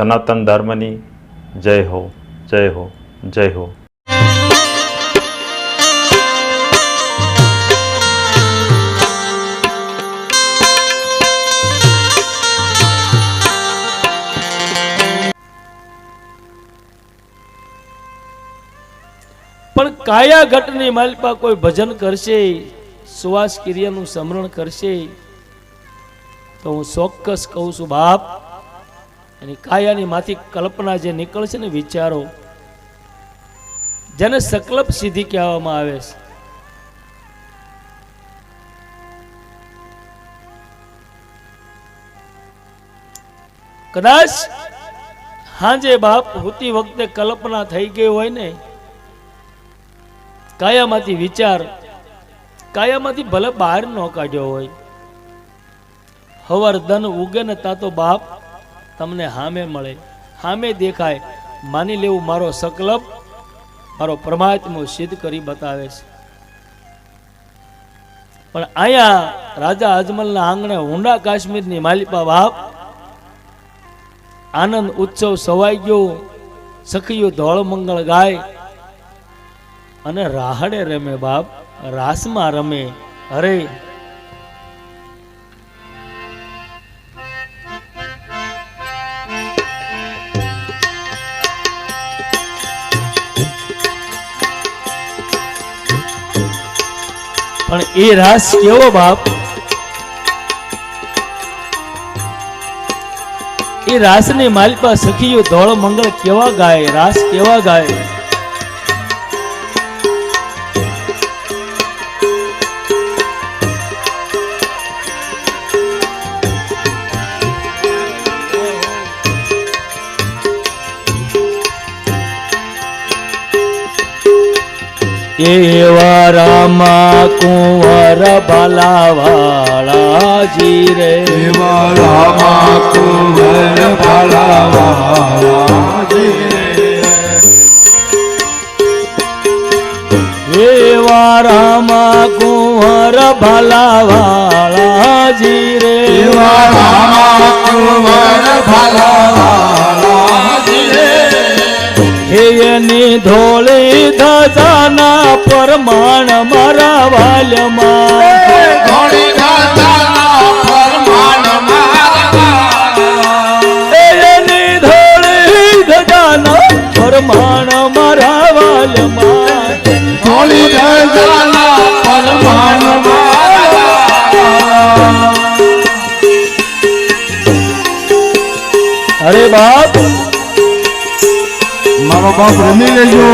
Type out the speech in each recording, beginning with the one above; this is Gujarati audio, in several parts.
સનાતન ધર્મની જય હો જય હો જય હો. પણ કાયા ઘટની માલપા કોઈ ભજન કરશે, સુવાસ ક્રિયાનું સ્મરણ કરશે, તો હું ચોક્કસ કહું છું, બાપ કાયાની માંથી કલ્પના જે નીકળશે ને વિચારો, જેને સકલપ સિદ્ધિ કહેવામાં આવે છે. કદાચ હાજે બાપ હોતી વખતે કલ્પના થઈ ગઈ હોય ને, કાયામાંથી વિચાર, કાયામાંથી ભલે બહાર ન કાઢ્યો હોય, હવર ધન ઉગે ને તા તો બાપ તમને હામે મળે, હામે દેખાય, માની લેવું મારો સંકલ્પ, મારો પરમાત્મા સિદ્ધ કરી બતાવે છે. પણ અહીંયા રાજા અજમલના આંગણે હુંડા કાશ્મીરની માલિપા બાપ આનંદ ઉત્સવ સવાઈ ગયો સખીયું ધોળ મંગળ ગાય, અને રાહડે રમે બાપ, રાસમાં રમે, અરે પણ એ રાસ કેવો બાપ? એ રાસની માલિકા સખીઓ ધોળ મંગળ કેવા ગાય? રાસ કેવા ગાય? એવા રામા કુંવર ભલાવાળાજી રે. એવા રામા કુંવર ભલાવાળા એવા રામા કુંવર ભલાવાળાજી રે. એવા રામા કુંવર ભલાવાળા એની ધોળી ધજાના પરમાણ મારા વાલમાં. ધોળી ધજાના પરમાણ મારા વાલમાં. ઘોડી ગાતાના ફરમાન અરે બાપ મારો બાપ રમી લેજો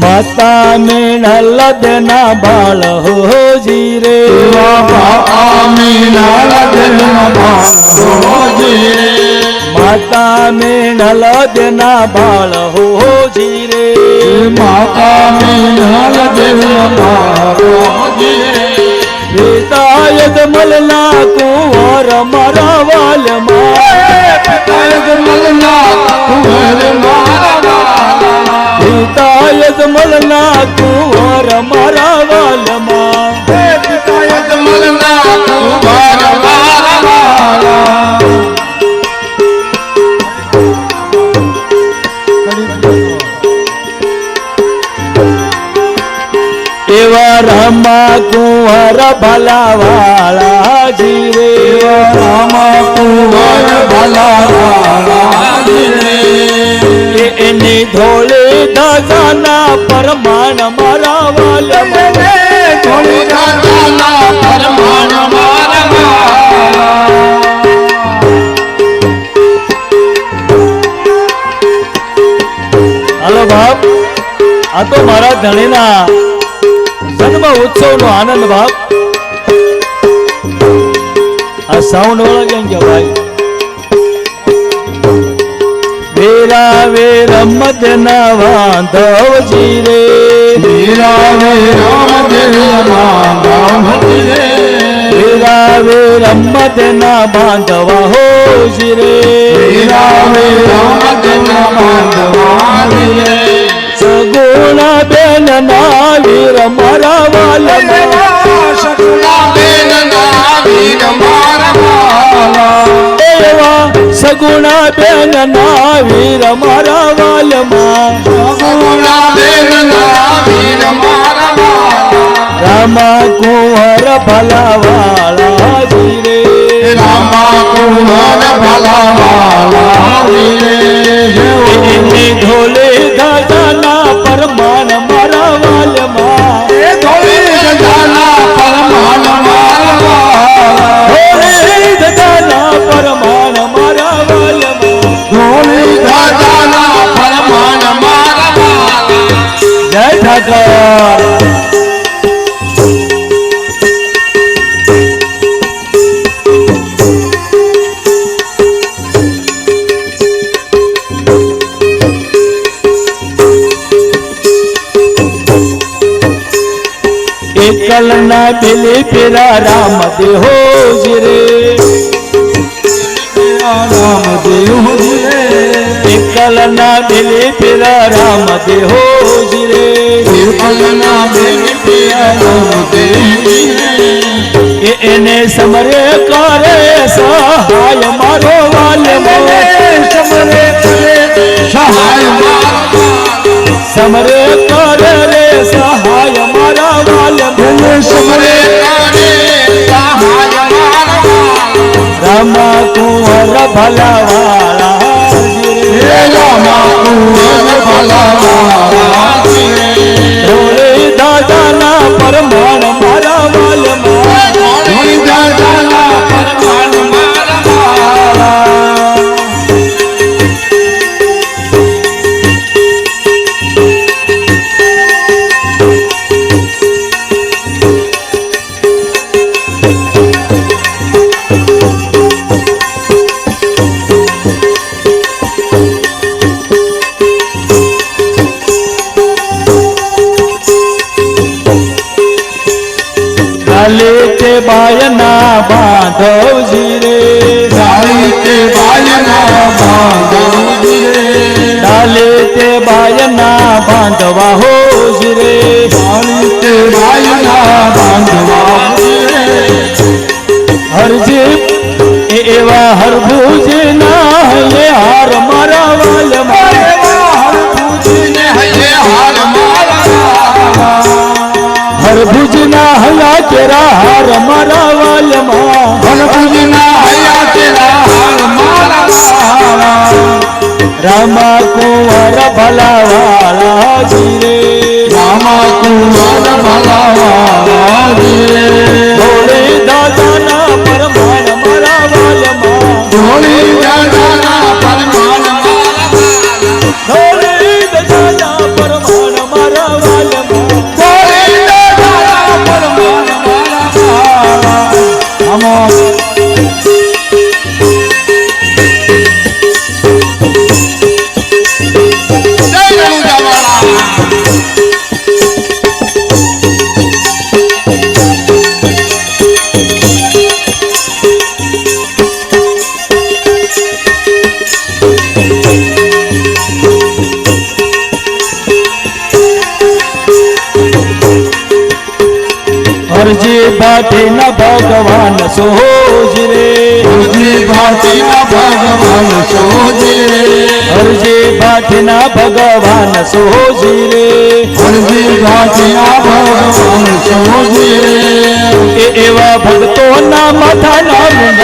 માતા મેણા લદના બાળ હોજી રે. માતા મેણા લદના બાળ હોજી રે. પિતાય જમલના કુંવર મારા વાલમાં. પિતાય જમલના કુંવર એવા રામા કુંવર ભલાવાળા જીવે એ એની ધોળે દાદાના પરમાણ મારા હલો હાલો બાપ આ તો મારા ધણીના જન્મ ઉત્સવનો આનંદ બાપ આ સાઉન્ડ વાળા કેમ કે ભાઈ. વેરા વે રમત ના વાંધવજી રે. વેરા વે રમત ના બાંધવા હો જી રે. વીરાવે રામચંદ્ર બાંધવાવીએ સગુણા સગુણા બેન ના વીર મારા વાલમાં. રામા કુંવર ભલાવાળા વીરે રામા કુંવર ભલા વાલા વીરે ઢોલે દાદાના પરમાન મારા વાલમાં. ઠાકર એકલ ના પેલે પેલા રામ દેહો રે. રામ દેહો રે. એકલના પેલે પેલા રામ દેહો પલના બેન પિયા રામ દેવ એ એને સમરે કરે સહાય મારો વાલ સમરે સહાય મારા કરે રે સહાય મારા વાલ સમરે રામા કુંવર ભલા વાળા હે રામા કુંવર ભલા પરમાણ ગાળી તે બાયના બાંધવજી રે કાલે તે બાયના બાંધવા હોજી રે ગાળી તે બાયના બાંધવાજી રે હરજી એ એવા હરભુજ ના હૈયે હાર મારા વાલમાં હરભુજીને હૈયે હાર મારા હરભુજ ના હલા કેરા હાર મારા વાલમાં હરભુજીના હૈયા તેરા હાર મારા રામા કુંવર ભલા વાળા રે રામા કુંવર ભલા વાલા હરજી ભાટીના ભગવાન સોજ રે ભાટી ના ભગવાન સોજી રે ભાટી ના ભગવાન સોજ રે ભાટી ના ભગવાન સોજી રે એવા ભક્તોના માથાના મુંડત મારા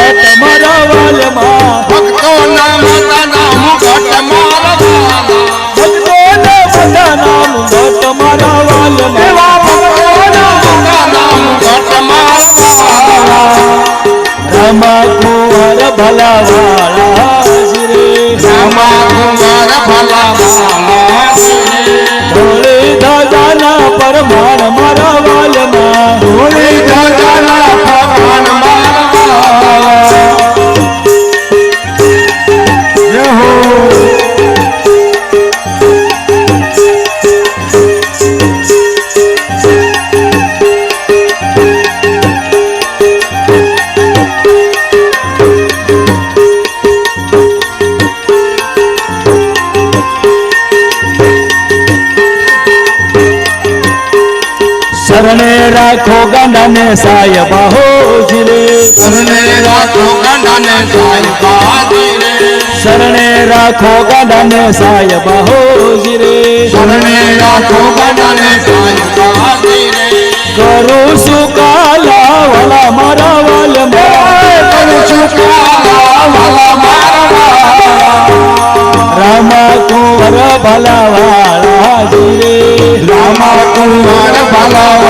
રાખો ગાંડાને સાહેબ હોજી રે શરણે રાખો ગંડાને સાહેબાજી રે શરણે રાખો ગાંડાને સાહેબ હોજી રે શરણે રાખો ગંડાને સાહેબાજી રે કરું શું કાલા વાલા મારા વાલ કરું છું કાલા વાલા મારા રામા કુંવર ભલા વાળા રે રામા કુંવર ભલાવાલાજી રે